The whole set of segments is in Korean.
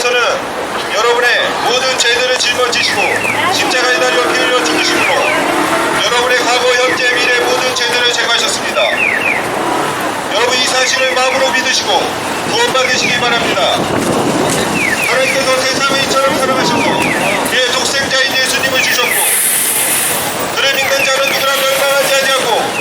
하나님께서는 여러분의 모든 죄들을 짊어지시고 십자가에 달려 피 흘려 죽으심으로 여러분의 과거, 현재, 미래 모든 죄들을 제거하셨습니다. 여러분 이 사실을 마음으로 믿으시고 구원받으시기 바랍니다. 그러니까 하나님께서 세상의 이처럼 사랑하셨고 그의 독생자인 예수님을 주셨고 그를 믿는 자는 누구나 멸망하지 아니하고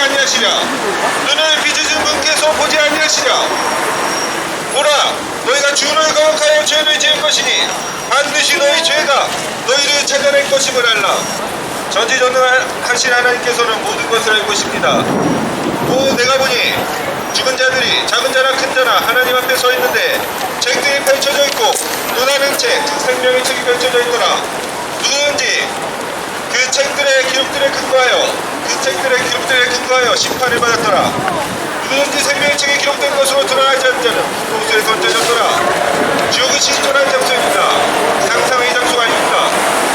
아니하시랴. 눈을 빚으신 분께서 보지 아니하시랴. 보라 너희가 주를 거역하여 죄를 지을 것이니 반드시 너희 죄가 너희를 찾아낼 것임을 알라. 전지전능하신 하나님께서는 모든 것을 알고 계십니다. 오 내가 보니 죽은 자들이 작은 자나 큰 자나 하나님 앞에 서 있는데 책들이 펼쳐져 있고 또 다른 책, 생명의 책이 펼쳐져 있더라 누구든지 대하여 심판을 받았더라. 누구든지 생명책에 기록된 것으로 드러나지 않자는 공수에 던져졌더라. 지옥은 신전한 장소입니다. 상상의 장소가 아닙니다.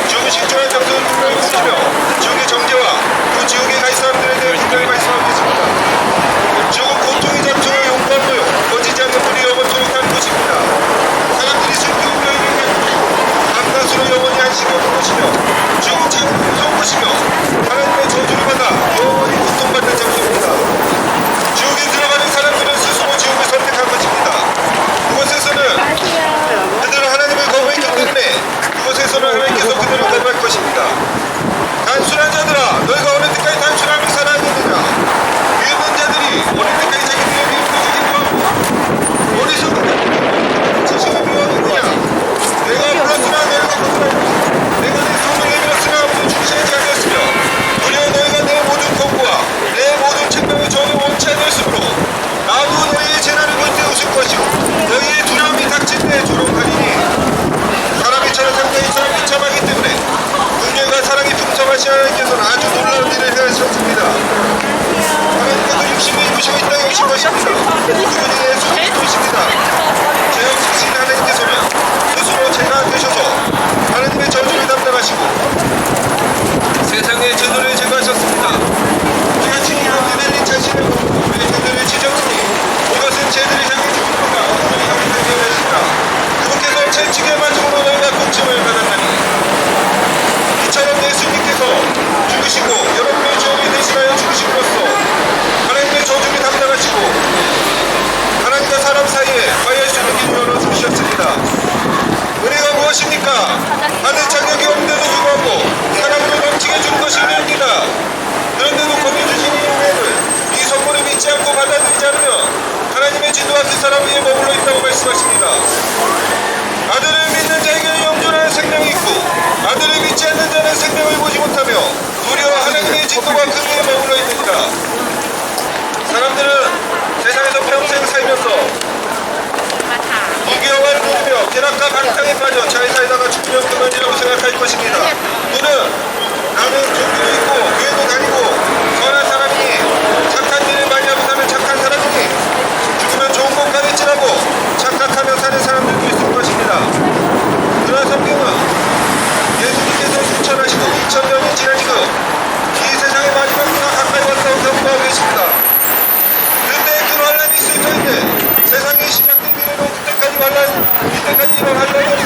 지옥은 신전한 장소는 분명히 부시며 지옥의 정제와 그 지옥에 갈 사람들에 대한 분명히 말씀 것입니다. 아들을 믿는 자에게는 영존한 생명이 있고 아들을 믿지 않는 자는 생명을 보지 못하며 무려 하나님의 진노와 그 위에 머물러 있습니다. 사람들은 세상에서 평생 살면서 무기여만 누르며 계략과 방탕에 빠져 잘 살다가 죽으면 그만이라고 생각할 것입니다. 물은 나는 그 제한이고 이 세상의 마지막 문화 가까이 왔다고 경고하고 계십니다. 그때 그 환란이 있을 터인데 세상이 시작된 미래로 그때까지 환란, 이때까지 이런 환란이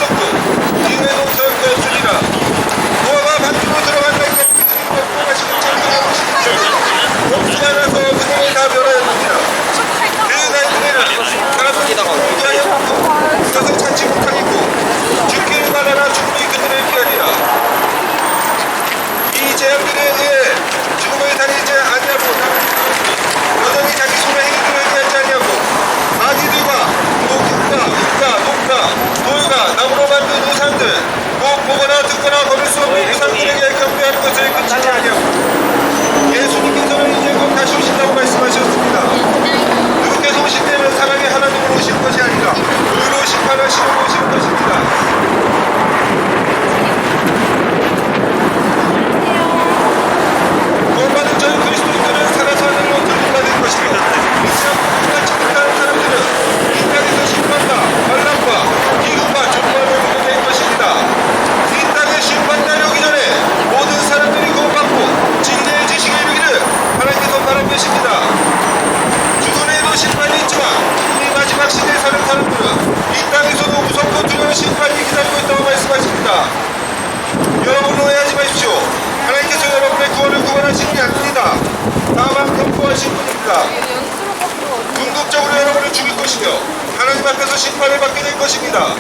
심판을 받게 될 것입니다.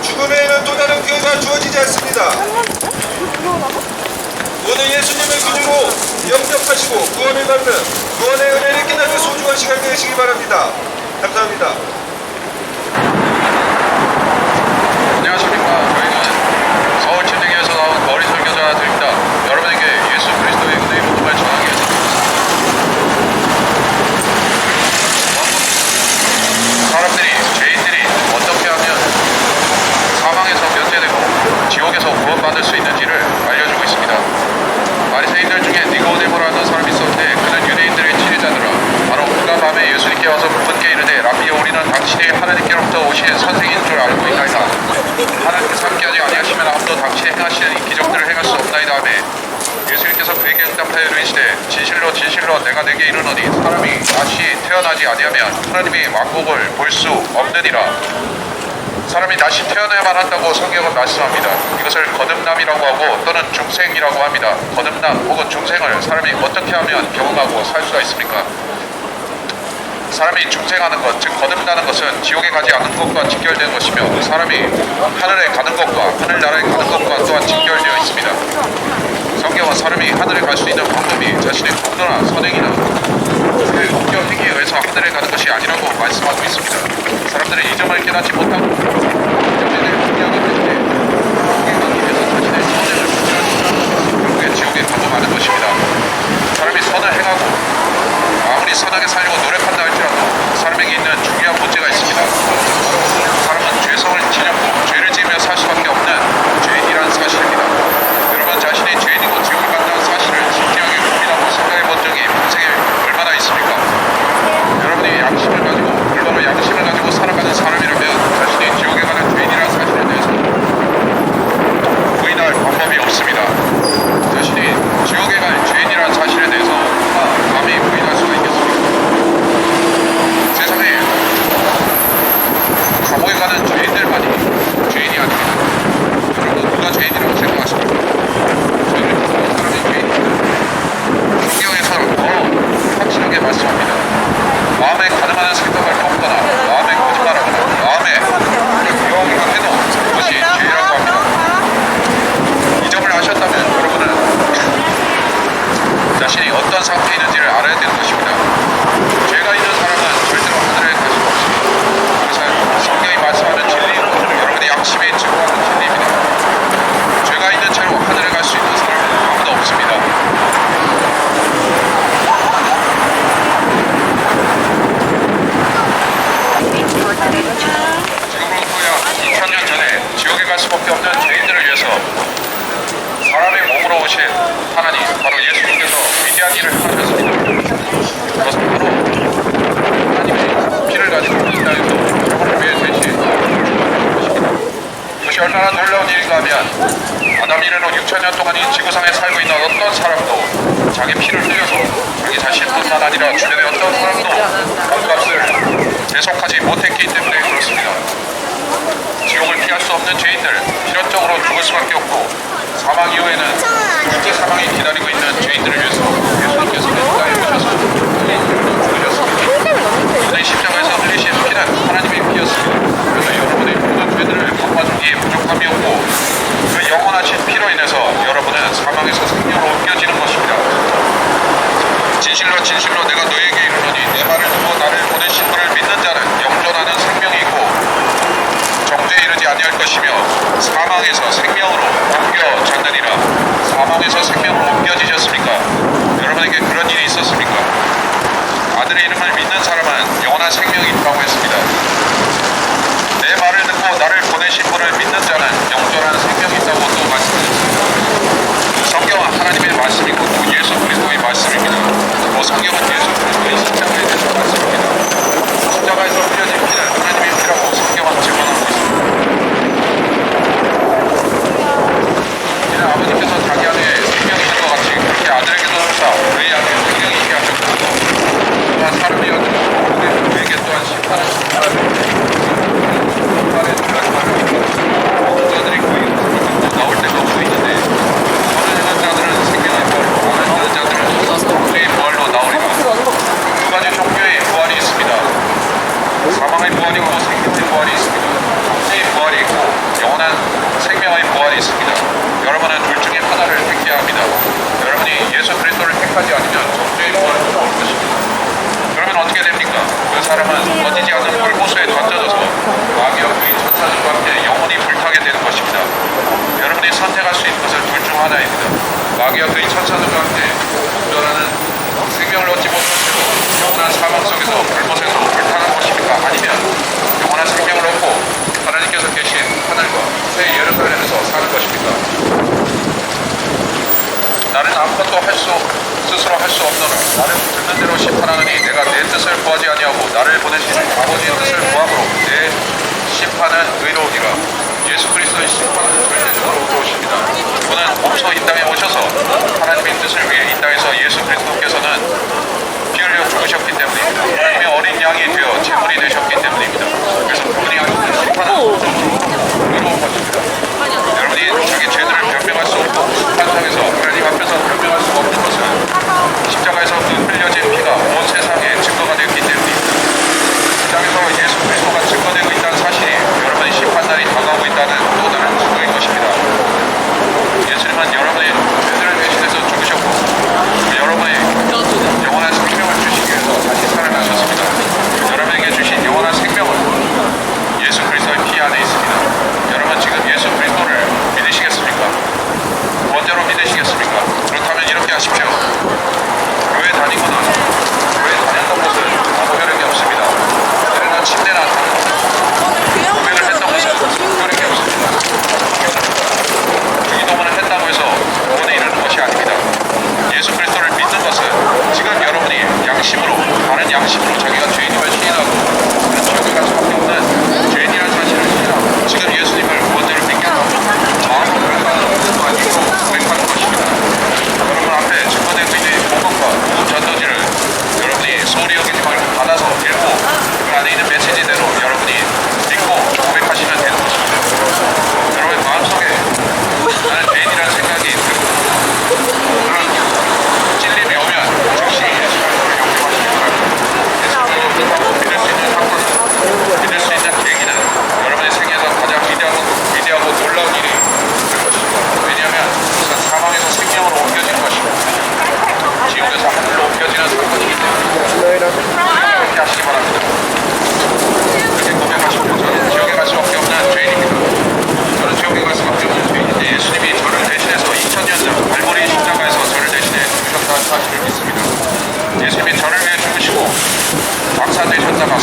죽음에는 또 다른 기회가 주어지지 않습니다. 오늘 예수님을 기준으로 영접하시고 구원을 받는 구원의 은혜를 깨닫는 소중한 시간 되시기 바랍니다. 감사합니다. 안녕하십니까. 저희는 서울 침대교에서 나온 머리 설교자들입니다. 여러분에게 예수 그리스도의 은혜의 복음을 전하기 위해서 사람들이 죄인들이 어떻게 하면 사망에서 면제되고 지옥에서 구원받을 수 있는지를 알려주고 있습니다. 바리새인들 중에 니고데모라는 사람이 있었는데 그는 유대인들의 지혜자들아 바로 그가 밤에 예수님께 와서 그분께 이르되 라비여 우리는 당신이 하나님께로부터 오신 선생인 줄 알고 있나이다. 하나님께서 함께하지 아니하시면 아무도 당신이 행하시는 이 기적들을 행할 수 없나이다 하매 예수님께서 그에게 응답하여 이르시되 진실로 진실로 내가 내게 이르노니 사람이 다시 태어나지 아니하면 하나님의 왕국을 볼 수 없느니라 사람이 다시 태어나야만 한다고 성경은 말씀합니다. 이것을 거듭남이라고 하고 또는 중생이라고 합니다. 거듭남 혹은 중생을 사람이 어떻게 하면 경험하고 살 수가 있습니까? 사람이 중생하는 것, 즉 거듭나는 것은 지옥에 가지 않는 것과 직결된 것이며 사람이 하늘에 가는 것과 하늘나라에 가는 것과 또한 직결되어 있습니다. 성경은 사람이 하늘에 갈 수 있는 방법이 자신의 공로나 선행이나 그 공격 행위에 의해서 하늘에 가는 것이 아니라고 말씀하고 있습니다. 사람들은 이 점을 깨닫지 못하고 영혼을 포기하기 때문에 지옥에 가기 자신의 선행을 포기하지 결국에 지옥에 가고 마는 것입니다. 사람이 선을 행하고 아무리 선하게 살려고 노력한다 할지라도 사람에게 있는 중요한 문제가 있습니다. 사람은 죄성을 지녔고 죄를 지으며 살 수밖에 없는 죄인이라는 사실입니다. 여러분 자신이 죄인이고 지옥을 간다는 사실을 진지하게 고민하고 생각해 본 적이 평생에 얼마나 있습니까? 여러분이 양심을 가지고 물론로 양심을 가지고 살아가는 사람이라면 자신이 지옥에 가는 죄인이라는 사실에 대해서 부인할 방법이 없습니다. 자신이 지옥에 갈 죄인이라는 사실에 대해서 아, 감히 부인할 수가 있겠습니까? 세상에 감옥에 가는 죄인들만이 죄인이 아닙니다. 여러분 누가 죄인이라고 생각하십니까? 저희는 모든 사람이 죄인입니다. 성경에서 더 확실하게 말씀합니다. 마음에 가능한 생각을 뽑거나 마음에 거짓말하거나 마음에 유혹을 해도 그것이 죄라고 합니다. 이 점을 아셨다면 여러분은 자신이 어떤 상태에 있는지를 알아야 되는 것입니다. 죄가 있는 사람은 절대로 하늘에 갈 수가 없습니다. 그래서 성경이 말씀하는 진리고 여러분의 양심에 증거하는 진리입니다. 죄가 있는 채로 하늘에 갈 수 있는 사람은 아무도 없습니다. 지금으로부터야 2000년 전에 지옥에 갈 수밖에 없는 죄인들을 위해서 사람의 몸으로 오신 하나님 바로 예수님께서 위대한 일을 하셨습니다. 그것은 바로 하나님의 피를 가지고 이 땅에서 여러분을 위해 대신 것입니다. 그것이 얼마나 놀라운 일인가 하면 아담 이래로 6천년 동안 이 지구상에 살고 있는 어떤 사람도 자기 피를 흘려서 자기 자신뿐만 아니라 주변의 어떤 사람도 몸값을 대속하지 못했기 때문에 그렇습니다. 지옥을 피할 수 없는 죄인들 필연적으로 죽을 수밖에 없고 사망 이후에는 육체 사망이 기다리고 있는 죄인들을 위해서 예수님께서는 이 땅에 오셔서 죽으셨습니다. 오늘 십자가에서 흘리신 피는 하나님의 피였습니다. 그래서 여러분의 모든 죄들을 갚아주기에 부족함이 없고 그 영원하신 피로 인해서 여러분은 사망에서 생명으로 옮겨지는 것입니다. 진실로 진실로 내가 너에게 이르노니 내 말을 듣고 나를 보내신 분을 믿는 자는 영존하는 정죄에 이르지 아니할 것이며 사망에서 생명으로 옮겨 졌느니라 사망에서 생명으로 옮겨지셨습니까? 여러분에게 그런 일이 있었습니까? 아들의 이름을 믿는 사람은 영원한 생명이 있다고 했습니다. 내 말을 듣고 나를 보내신 분을 믿는 자는 영존한 생명이 있다고 또 말씀하셨습니다. 성경은 하나님의 말씀이고 또 예수 그리스도의 말씀입니다. 여러분은 둘 중에 하나를 택해야 합니다. 여러분이 예수 그리스도를 택하지 않으면 성주의 구원을 못 것입니다. 그러면 어떻게 됩니까? 그 사람은 꺼지지 않는 불보수에 던져져서 마귀와 그의 천사들과 함께 영원히 불타게 되는 것입니다. 여러분이 선택할 수 있는 것은 둘 중 하나입니다. 마귀와 그의 천사들과 함께 스스로 할 수 없노라. 나를 듣는 대로 심판하느니 내가 내 뜻을 구하지 아니하고 나를 보내신 아버지의 뜻을 구함으로 내 심판은 의로우니라. 예수 그리스도의 심판은 절대적으로 의로우십니다. 그는 몸소 이 땅에 오셔서 하나님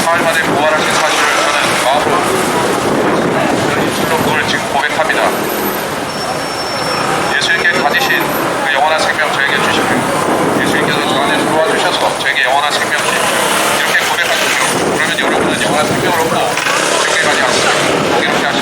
사흘 만에 부활하신 사실을 저는 마음으로 입술로 그걸 지금 고백합니다. 예수님께 가지신 그 영원한 생명 저에게 주시고 예수님께서 저 안에 들어와 주셔서 저에게 영원한 생명 주십시오. 이렇게 고백하십시오. 그러면 여러분은 영원한 생명을 얻고 지옥에 가지 않습니다. 이렇게 하십시오.